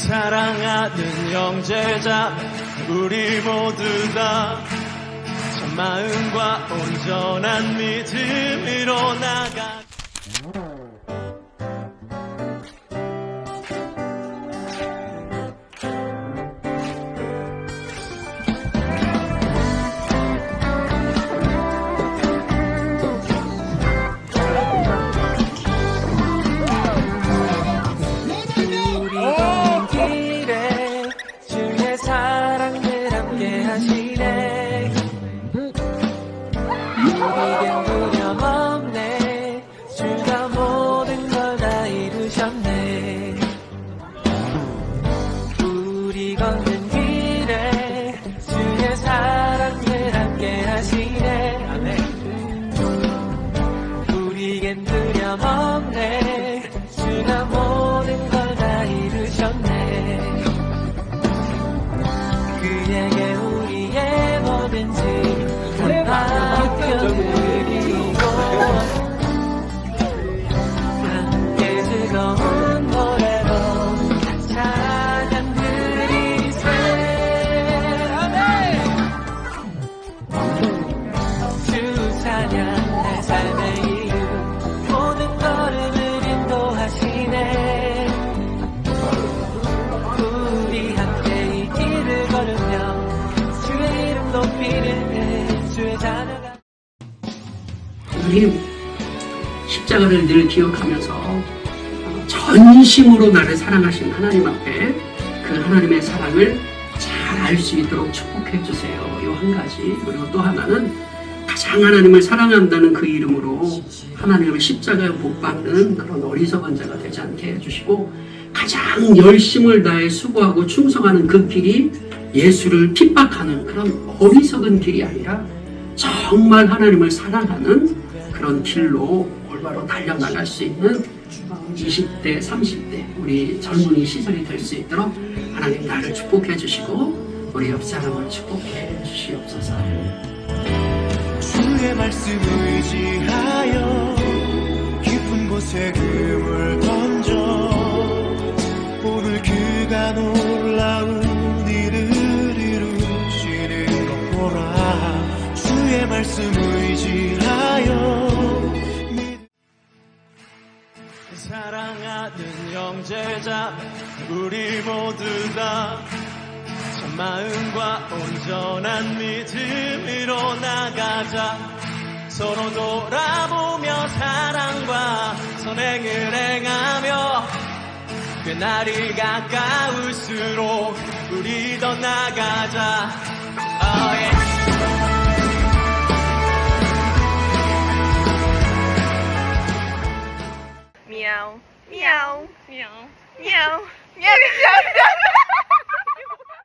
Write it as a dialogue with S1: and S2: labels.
S1: 사랑하는 형제자 우리 모두 다 참마음과 온전한 믿음으로 나가 하시네. 우리겐 두려움 없네. 주가 모든 걸 다 이루셨네. 우리 걷는 길에 주의 사랑을 함께 하시네. 우리겐 두려움 우리
S2: 십자가를 늘 기억하면서 어, 전심으로 나를 사랑하신 하나님 앞에 그 하나님의 사랑을 잘 알 수 있도록 축복해 주세요. 요 한 가지 그리고 또 하나는 가장 하나님을 사랑한다는 그 이름으로 하나님의 십자가에 못 박는 그런 어리석은 자가 되지 않게 해주시고 가장 열심을 다해 수고하고 충성하는 그 길이 예수를 핍박하는 그런 어리석은 길이 아니라 정말 하나님을 사랑하는 그런 길로 올바로 달려나갈 수 있는 어, 20대, 30대 우리 젊은이 시절이 될 수 있도록 하나님 나를 축복해 주시고 우리 옆 사람을 축복해 주시옵소서.
S1: 주의 말씀 의지하여 깊은 곳에 형제자 우리 모두 다 참마음과 온전한 믿음으로 나가자 서로 돌아보며 사랑과 선행을 행하며 그날이 가까울수록 우리 더 나가자 아, 예.
S3: Meow. 喵。喵。喵。喵。